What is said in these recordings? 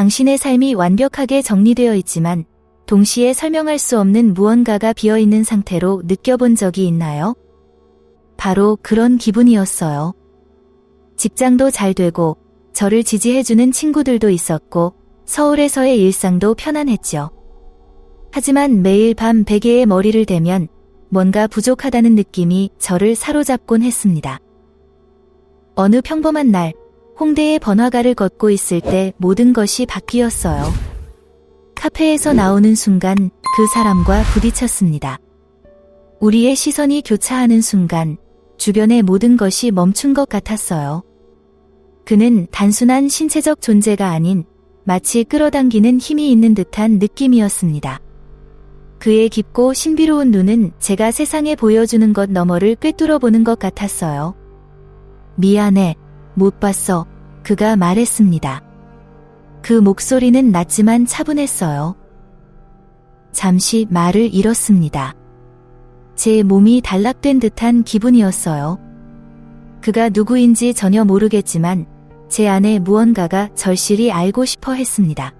당신의 삶이 완벽하게 정리되어 있지만 동시에 설명할 수 없는 무언가가 비어 있는 상태로 느껴본 적이 있나요? 바로 그런 기분이었어요. 직장도 잘 되고 저를 지지해주는 친구들도 있었고 서울에서의 일상도 편안했죠. 하지만 매일 밤 베개에 머리를 대면 뭔가 부족하다는 느낌이 저를 사로잡곤 했습니다. 어느 평범한 날, 홍대의 번화가를 걷고 있을 때 모든 것이 바뀌었어요. 카페에서 나오는 순간 그 사람과 부딪혔습니다. 우리의 시선이 교차하는 순간 주변의 모든 것이 멈춘 것 같았어요. 그는 단순한 신체적 존재가 아닌 마치 끌어당기는 힘이 있는 듯한 느낌이었습니다. 그의 깊고 신비로운 눈은 제가 세상에 보여주는 것 너머를 꿰뚫어 보는 것 같았어요. 미안해, 못 봤어. 그가 말했습니다. 그 목소리는 낮지만 차분했어요. 잠시 말을 잃었습니다. 제 몸이 단락된 듯한 기분이었어요. 그가 누구인지 전혀 모르겠지만 제 안에 무언가가 절실히 알고 싶어 했습니다.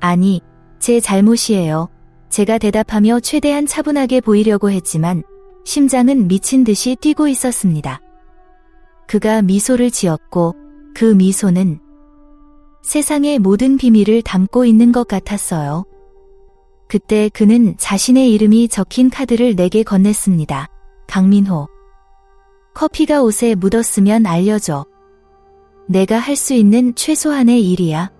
아니, 제 잘못이에요. 제가 대답하며 최대한 차분하게 보이려고 했지만 심장은 미친 듯이 뛰고 있었습니다. 그가 미소를 지었고 그 미소는 세상의 모든 비밀을 담고 있는 것 같았어요. 그때 그는 자신의 이름이 적힌 카드를 내게 건넸습니다. 강민호. 커피가 옷에 묻었으면 알려줘. 내가 할 수 있는 최소한의 일이야.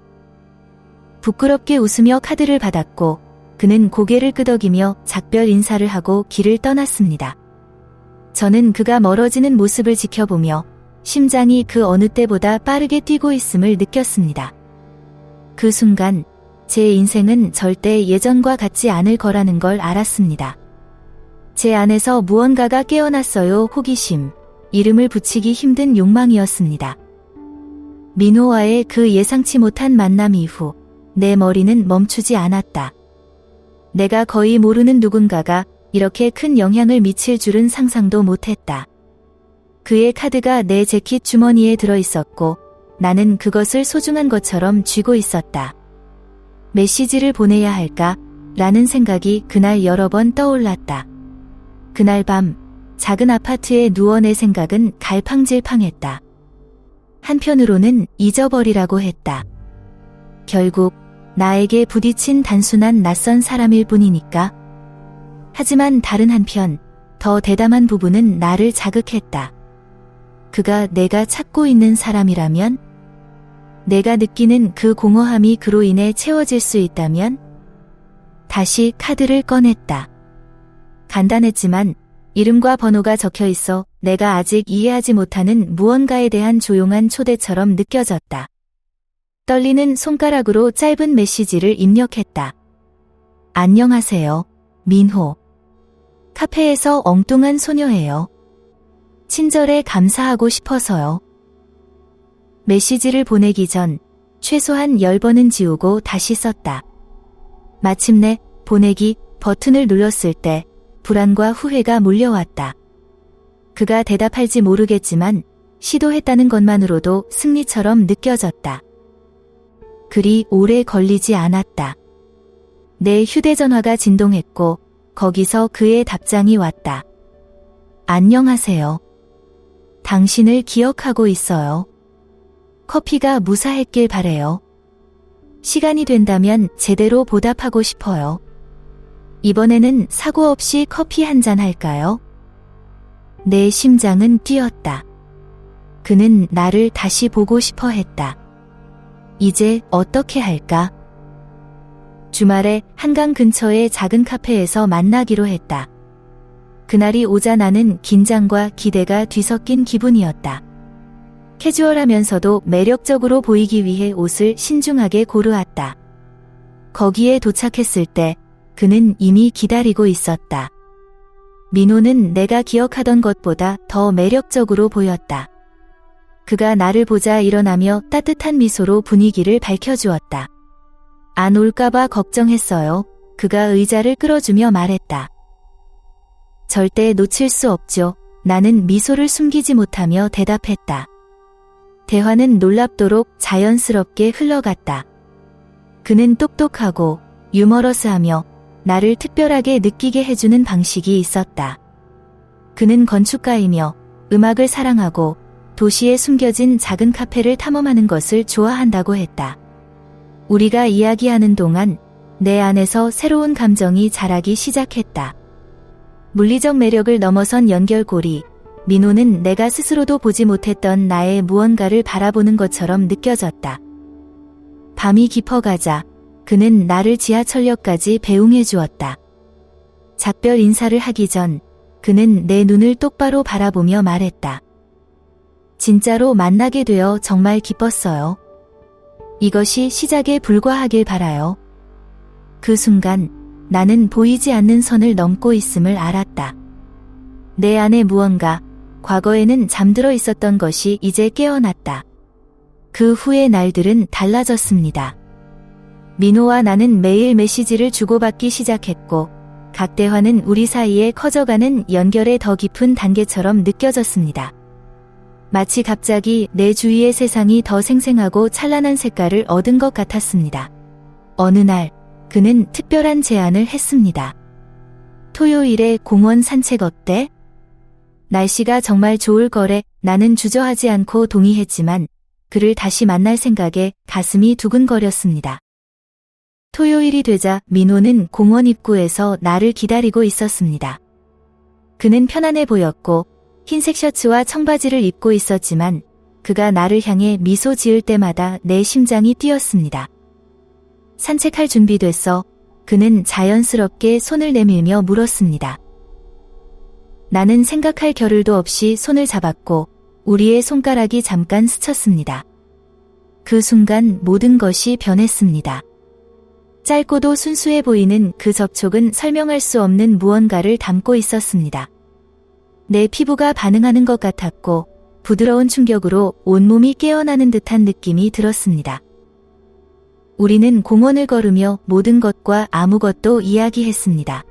부끄럽게 웃으며 카드를 받았고 그는 고개를 끄덕이며 작별 인사를 하고 길을 떠났습니다. 저는 그가 멀어지는 모습을 지켜보며 심장이 그 어느 때보다 빠르게 뛰고 있음을 느꼈습니다. 그 순간 제 인생은 절대 예전과 같지 않을 거라는 걸 알았습니다. 제 안에서 무언가가 깨어났어요. 호기심, 이름을 붙이기 힘든 욕망이었습니다. 민호와의 그 예상치 못한 만남 이후 내 머리는 멈추지 않았다. 내가 거의 모르는 누군가가 이렇게 큰 영향을 미칠 줄은 상상도 못했다. 그의 카드가 내 재킷 주머니에 들어 있었고 나는 그것을 소중한 것처럼 쥐고 있었다. 메시지를 보내야 할까? 라는 생각이 그날 여러 번 떠올랐다. 그날 밤 작은 아파트에 누워 내 생각은 갈팡질팡했다. 한편으로는 잊어버리라고 했다. 결국 나에게 부딪힌 단순한 낯선 사람일 뿐이니까. 하지만 다른 한편 더 대담한 부분은 나를 자극했다. 그가 내가 찾고 있는 사람이라면? 내가 느끼는 그 공허함이 그로 인해 채워질 수 있다면? 다시 카드를 꺼냈다. 간단했지만 이름과 번호가 적혀 있어 내가 아직 이해하지 못하는 무언가에 대한 조용한 초대처럼 느껴졌다. 떨리는 손가락으로 짧은 메시지를 입력했다. 안녕하세요. 민호. 카페에서 엉뚱한 소녀예요. 친절에 감사하고 싶어서요. 메시지를 보내기 전 최소한 10번은 지우고 다시 썼다. 마침내 보내기 버튼을 눌렀을 때 불안과 후회가 몰려왔다. 그가 대답할지 모르겠지만 시도했다는 것만으로도 승리처럼 느껴졌다. 그리 오래 걸리지 않았다. 내 휴대전화가 진동했고 거기서 그의 답장이 왔다. 안녕하세요. 당신을 기억하고 있어요. 커피가 무사했길 바래요. 시간이 된다면 제대로 보답하고 싶어요. 이번에는 사고 없이 커피 한 잔 할까요? 내 심장은 뛰었다. 그는 나를 다시 보고 싶어 했다. 이제 어떻게 할까? 주말에 한강 근처의 작은 카페에서 만나기로 했다. 그날이 오자 나는 긴장과 기대가 뒤섞인 기분이었다. 캐주얼하면서도 매력적으로 보이기 위해 옷을 신중하게 고르았다. 거기에 도착했을 때 그는 이미 기다리고 있었다. 민호는 내가 기억하던 것보다 더 매력적으로 보였다. 그가 나를 보자 일어나며 따뜻한 미소로 분위기를 밝혀주었다. 안 올까봐 걱정했어요. 그가 의자를 끌어주며 말했다. 절대 놓칠 수 없죠. 나는 미소를 숨기지 못하며 대답했다. 대화는 놀랍도록 자연스럽게 흘러갔다. 그는 똑똑하고 유머러스하며 나를 특별하게 느끼게 해주는 방식이 있었다. 그는 건축가이며 음악을 사랑하고 도시에 숨겨진 작은 카페를 탐험하는 것을 좋아한다고 했다. 우리가 이야기하는 동안 내 안에서 새로운 감정이 자라기 시작했다. 물리적 매력을 넘어선 연결고리, 민호는 내가 스스로도 보지 못했던 나의 무언가를 바라보는 것처럼 느껴졌다. 밤이 깊어가자 그는 나를 지하철역까지 배웅해 주었다. 작별 인사를 하기 전 그는 내 눈을 똑바로 바라보며 말했다. 진짜로 만나게 되어 정말 기뻤어요. 이것이 시작에 불과하길 바라요. 그 순간 나는 보이지 않는 선을 넘고 있음을 알았다. 내 안에 무언가, 과거에는 잠들어 있었던 것이 이제 깨어났다. 그 후의 날들은 달라졌습니다. 민호와 나는 매일 메시지를 주고받기 시작했고, 각 대화는 우리 사이에 커져가는 연결의 더 깊은 단계처럼 느껴졌습니다. 마치 갑자기 내 주위의 세상이 더 생생하고 찬란한 색깔을 얻은 것 같았습니다. 어느 날, 그는 특별한 제안을 했습니다. 토요일에 공원 산책 어때? 날씨가 정말 좋을 거래 나는 주저하지 않고 동의했지만 그를 다시 만날 생각에 가슴이 두근거렸습니다. 토요일이 되자 민호는 공원 입구에서 나를 기다리고 있었습니다. 그는 편안해 보였고 흰색 셔츠와 청바지를 입고 있었지만 그가 나를 향해 미소 지을 때마다 내 심장이 뛰었습니다. 산책할 준비됐어. 그는 자연스럽게 손을 내밀며 물었습니다. 나는 생각할 겨를도 없이 손을 잡았고 우리의 손가락이 잠깐 스쳤습니다. 그 순간 모든 것이 변했습니다. 짧고도 순수해 보이는 그 접촉은 설명할 수 없는 무언가를 담고 있었습니다. 내 피부가 반응하는 것 같았고 부드러운 충격으로 온몸이 깨어나는 듯한 느낌이 들었습니다. 우리는 공원을 걸으며 모든 것과 아무것도 이야기했습니다.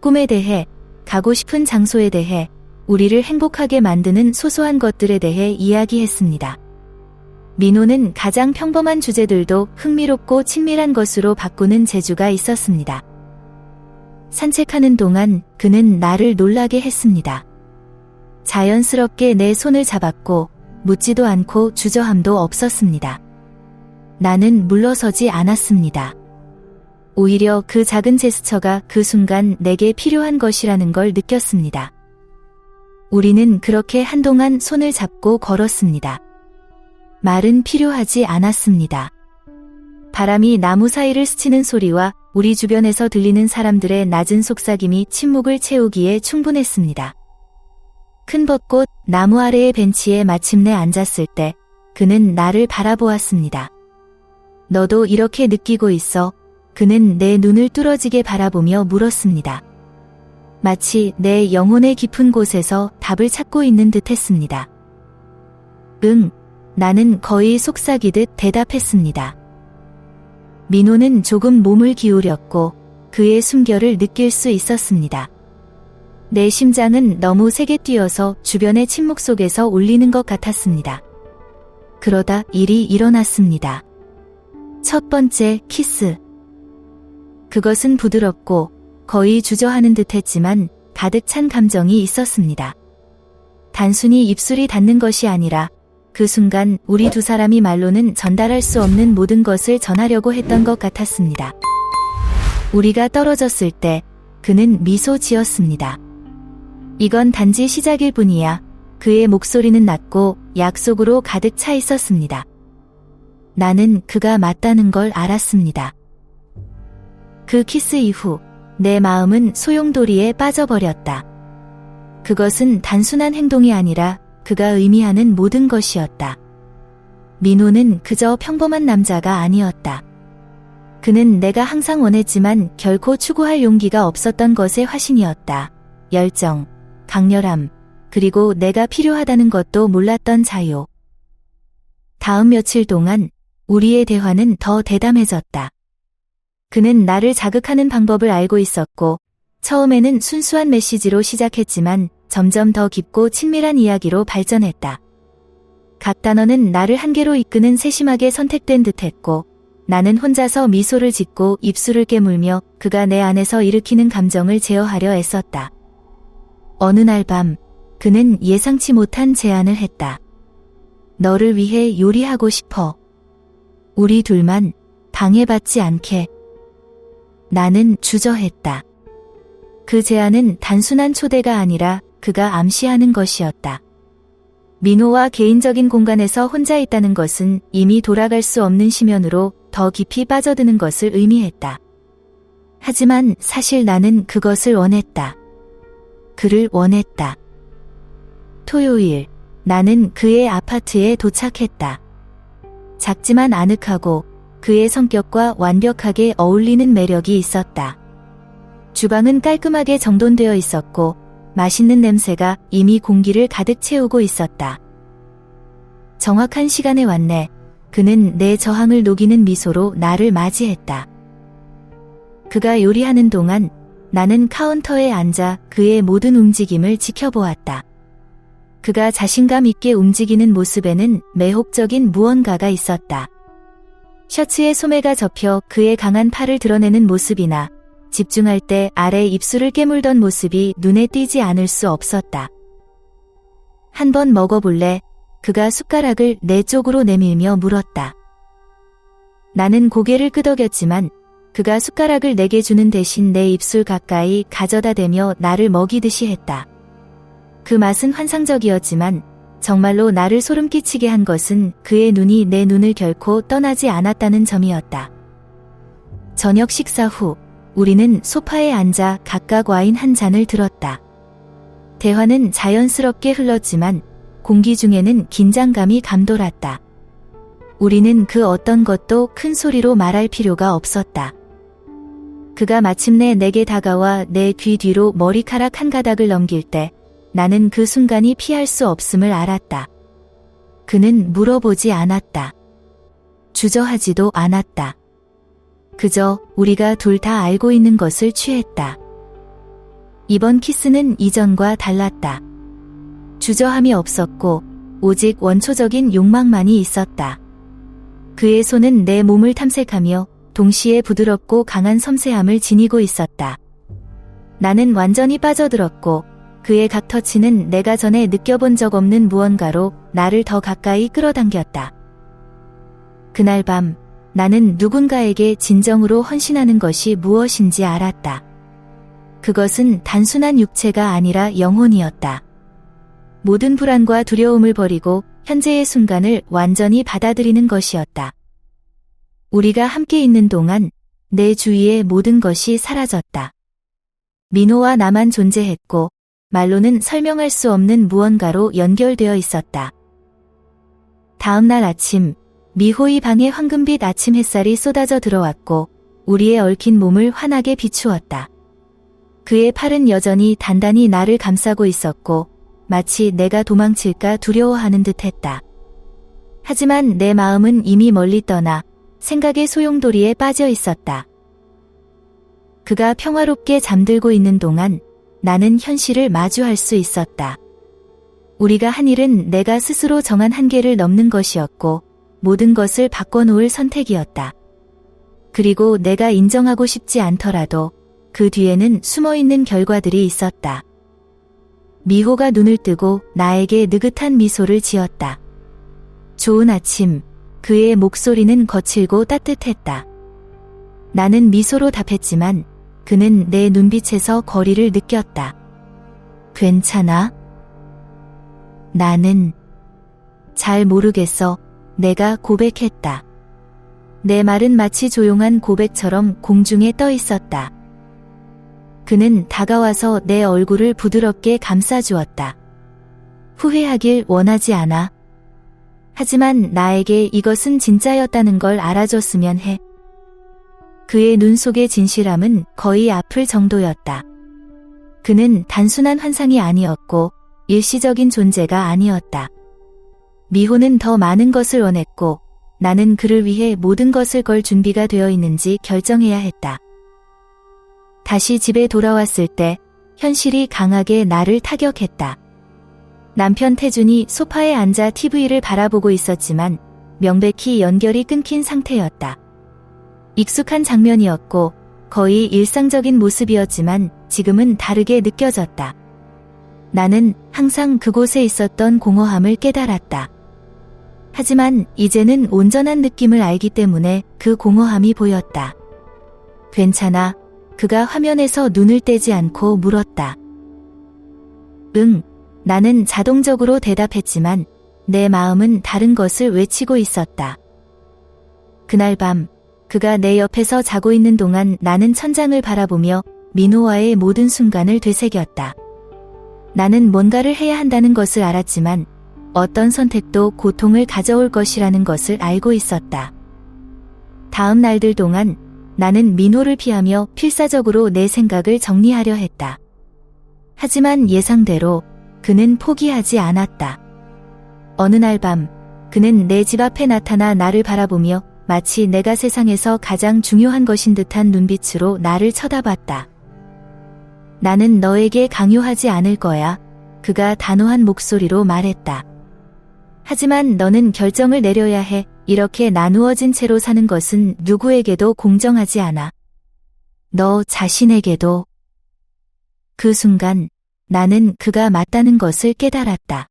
꿈에 대해, 가고 싶은 장소에 대해, 우리를 행복하게 만드는 소소한 것들에 대해 이야기했습니다. 민호는 가장 평범한 주제들도 흥미롭고 친밀한 것으로 바꾸는 재주가 있었습니다. 산책하는 동안 그는 나를 놀라게 했습니다. 자연스럽게 내 손을 잡았고 묻지도 않고 주저함도 없었습니다. 나는 물러서지 않았습니다. 오히려 그 작은 제스처가 그 순간 내게 필요한 것이라는 걸 느꼈습니다. 우리는 그렇게 한동안 손을 잡고 걸었습니다. 말은 필요하지 않았습니다. 바람이 나무 사이를 스치는 소리와 우리 주변에서 들리는 사람들의 낮은 속삭임이 침묵을 채우기에 충분했습니다. 큰 벚꽃 나무 아래의 벤치에 마침내 앉았을 때 그는 나를 바라보았습니다. 너도 이렇게 느끼고 있어. 그는 내 눈을 뚫어지게 바라보며 물었습니다. 마치 내 영혼의 깊은 곳에서 답을 찾고 있는 듯 했습니다. 응, 나는 거의 속삭이듯 대답했습니다. 민호는 조금 몸을 기울였고 그의 숨결을 느낄 수 있었습니다. 내 심장은 너무 세게 뛰어서 주변의 침묵 속에서 울리는 것 같았습니다. 그러다 일이 일어났습니다. 첫 번째 키스. 그것은 부드럽고 거의 주저하는 듯 했지만 가득 찬 감정이 있었습니다. 단순히 입술이 닿는 것이 아니라 그 순간 우리 두 사람이 말로는 전달할 수 없는 모든 것을 전하려고 했던 것 같았습니다. 우리가 떨어졌을 때 그는 미소 지었습니다. 이건 단지 시작일 뿐이야. 그의 목소리는 낮고 약속으로 가득 차 있었습니다. 나는 그가 맞다는 걸 알았습니다. 그 키스 이후 내 마음은 소용돌이에 빠져버렸다. 그것은 단순한 행동이 아니라 그가 의미하는 모든 것이었다. 민호는 그저 평범한 남자가 아니었다. 그는 내가 항상 원했지만 결코 추구할 용기가 없었던 것의 화신이었다. 열정, 강렬함, 그리고 내가 필요하다는 것도 몰랐던 자유. 다음 며칠 동안 우리의 대화는 더 대담해졌다. 그는 나를 자극하는 방법을 알고 있었고, 처음에는 순수한 메시지로 시작했지만 점점 더 깊고 친밀한 이야기로 발전했다. 각 단어는 나를 한계로 이끄는 세심하게 선택된 듯 했고, 나는 혼자서 미소를 짓고 입술을 깨물며 그가 내 안에서 일으키는 감정을 제어하려 애썼다. 어느 날 밤, 그는 예상치 못한 제안을 했다. 너를 위해 요리하고 싶어. 우리 둘만 방해받지 않게. 나는 주저했다. 그 제안은 단순한 초대가 아니라 그가 암시하는 것이었다. 민호와 개인적인 공간에서 혼자 있다는 것은 이미 돌아갈 수 없는 심연으로 더 깊이 빠져드는 것을 의미했다. 하지만 사실 나는 그것을 원했다. 그를 원했다. 토요일, 나는 그의 아파트에 도착했다. 작지만 아늑하고 그의 성격과 완벽하게 어울리는 매력이 있었다. 주방은 깔끔하게 정돈되어 있었고 맛있는 냄새가 이미 공기를 가득 채우고 있었다. 정확한 시간에 왔네. 그는 내 저항을 녹이는 미소로 나를 맞이했다. 그가 요리하는 동안 나는 카운터에 앉아 그의 모든 움직임을 지켜보았다. 그가 자신감 있게 움직이는 모습에는 매혹적인 무언가가 있었다. 셔츠에 소매가 접혀 그의 강한 팔을 드러내는 모습이나 집중할 때 아래 입술을 깨물던 모습이 눈에 띄지 않을 수 없었다. 한 번 먹어볼래? 그가 숟가락을 내 쪽으로 내밀며 물었다. 나는 고개를 끄덕였지만 그가 숟가락을 내게 주는 대신 내 입술 가까이 가져다 대며 나를 먹이듯이 했다. 그 맛은 환상적이었지만 정말로 나를 소름 끼치게 한 것은 그의 눈이 내 눈을 결코 떠나지 않았다는 점이었다. 저녁 식사 후 우리는 소파에 앉아 각각 와인 한 잔을 들었다. 대화는 자연스럽게 흘렀지만 공기 중에는 긴장감이 감돌았다. 우리는 그 어떤 것도 큰 소리로 말할 필요가 없었다. 그가 마침내 내게 다가와 내 귀 뒤로 머리카락 한 가닥을 넘길 때 나는 그 순간이 피할 수 없음을 알았다. 그는 물어보지 않았다. 주저하지도 않았다. 그저 우리가 둘 다 알고 있는 것을 취했다. 이번 키스는 이전과 달랐다. 주저함이 없었고 오직 원초적인 욕망만이 있었다. 그의 손은 내 몸을 탐색하며 동시에 부드럽고 강한 섬세함을 지니고 있었다. 나는 완전히 빠져들었고 그의 각터치는 내가 전에 느껴본 적 없는 무언가로 나를 더 가까이 끌어당겼다. 그날 밤 나는 누군가에게 진정으로 헌신하는 것이 무엇인지 알았다. 그것은 단순한 육체가 아니라 영혼이었다. 모든 불안과 두려움을 버리고 현재의 순간을 완전히 받아들이는 것이었다. 우리가 함께 있는 동안 내 주위의 모든 것이 사라졌다. 민호와 나만 존재했고 말로는 설명할 수 없는 무언가로 연결되어 있었다. 다음 날 아침, 미호의 방에 황금빛 아침 햇살이 쏟아져 들어왔고 우리의 얽힌 몸을 환하게 비추었다. 그의 팔은 여전히 단단히 나를 감싸고 있었고 마치 내가 도망칠까 두려워하는 듯 했다. 하지만 내 마음은 이미 멀리 떠나 생각의 소용돌이에 빠져 있었다. 그가 평화롭게 잠들고 있는 동안 나는 현실을 마주할 수 있었다. 우리가 한 일은 내가 스스로 정한 한계를 넘는 것이었고 모든 것을 바꿔놓을 선택이었다. 그리고 내가 인정하고 싶지 않더라도 그 뒤에는 숨어 있는 결과들이 있었다. 미호가 눈을 뜨고 나에게 느긋한 미소를 지었다. 좋은 아침, 그의 목소리는 거칠고 따뜻했다. 나는 미소로 답했지만 그는 내 눈빛에서 거리를 느꼈다. 괜찮아? 나는 잘 모르겠어. 내가 고백했다. 내 말은 마치 조용한 고백처럼 공중에 떠 있었다. 그는 다가와서 내 얼굴을 부드럽게 감싸주었다. 후회하길 원하지 않아. 하지만 나에게 이것은 진짜였다는 걸 알아줬으면 해. 그의 눈 속의 진실함은 거의 아플 정도였다. 그는 단순한 환상이 아니었고 일시적인 존재가 아니었다. 미호는 더 많은 것을 원했고 나는 그를 위해 모든 것을 걸 준비가 되어 있는지 결정해야 했다. 다시 집에 돌아왔을 때 현실이 강하게 나를 타격했다. 남편 태준이 소파에 앉아 TV를 바라보고 있었지만 명백히 연결이 끊긴 상태였다. 익숙한 장면이었고 거의 일상적인 모습이었지만 지금은 다르게 느껴졌다. 나는 항상 그곳에 있었던 공허함을 깨달았다. 하지만 이제는 온전한 느낌을 알기 때문에 그 공허함이 보였다. 괜찮아. 그가 화면에서 눈을 떼지 않고 물었다. 응. 나는 자동적으로 대답했지만 내 마음은 다른 것을 외치고 있었다. 그날 밤, 그가 내 옆에서 자고 있는 동안 나는 천장을 바라보며 민호와의 모든 순간을 되새겼다. 나는 뭔가를 해야 한다는 것을 알았지만 어떤 선택도 고통을 가져올 것이라는 것을 알고 있었다. 다음 날들 동안 나는 민호를 피하며 필사적으로 내 생각을 정리하려 했다. 하지만 예상대로 그는 포기하지 않았다. 어느 날 밤, 그는 내 집 앞에 나타나 나를 바라보며 마치 내가 세상에서 가장 중요한 것인 듯한 눈빛으로 나를 쳐다봤다. 나는 너에게 강요하지 않을 거야. 그가 단호한 목소리로 말했다. 하지만 너는 결정을 내려야 해. 이렇게 나누어진 채로 사는 것은 누구에게도 공정하지 않아. 너 자신에게도. 그 순간 나는 그가 맞다는 것을 깨달았다.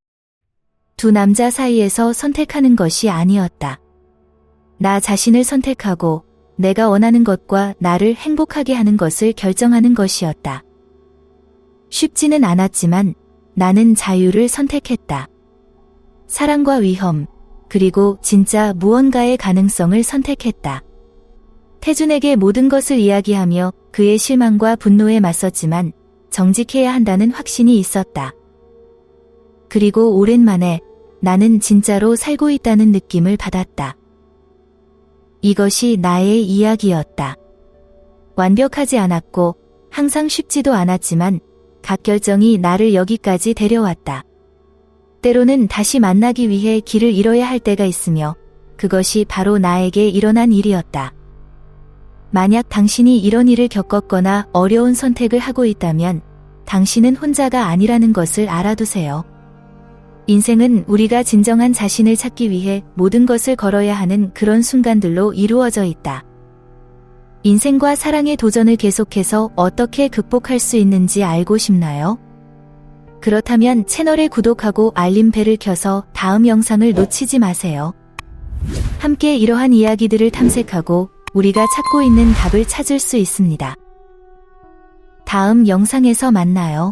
두 남자 사이에서 선택하는 것이 아니었다. 나 자신을 선택하고 내가 원하는 것과 나를 행복하게 하는 것을 결정하는 것이었다. 쉽지는 않았지만 나는 자유를 선택했다. 사랑과 위험, 그리고 진짜 무언가의 가능성을 선택했다. 태준에게 모든 것을 이야기하며 그의 실망과 분노에 맞섰지만 정직해야 한다는 확신이 있었다. 그리고 오랜만에 나는 진짜로 살고 있다는 느낌을 받았다. 이것이 나의 이야기였다. 완벽하지 않았고 항상 쉽지도 않았지만 각 결정이 나를 여기까지 데려왔다. 때로는 다시 만나기 위해 길을 잃어야 할 때가 있으며 그것이 바로 나에게 일어난 일이었다. 만약 당신이 이런 일을 겪었거나 어려운 선택을 하고 있다면 당신은 혼자가 아니라는 것을 알아두세요. 인생은 우리가 진정한 자신을 찾기 위해 모든 것을 걸어야 하는 그런 순간들로 이루어져 있다. 인생과 사랑의 도전을 계속해서 어떻게 극복할 수 있는지 알고 싶나요? 그렇다면 채널을 구독하고 알림벨을 켜서 다음 영상을 놓치지 마세요. 함께 이러한 이야기들을 탐색하고 우리가 찾고 있는 답을 찾을 수 있습니다. 다음 영상에서 만나요.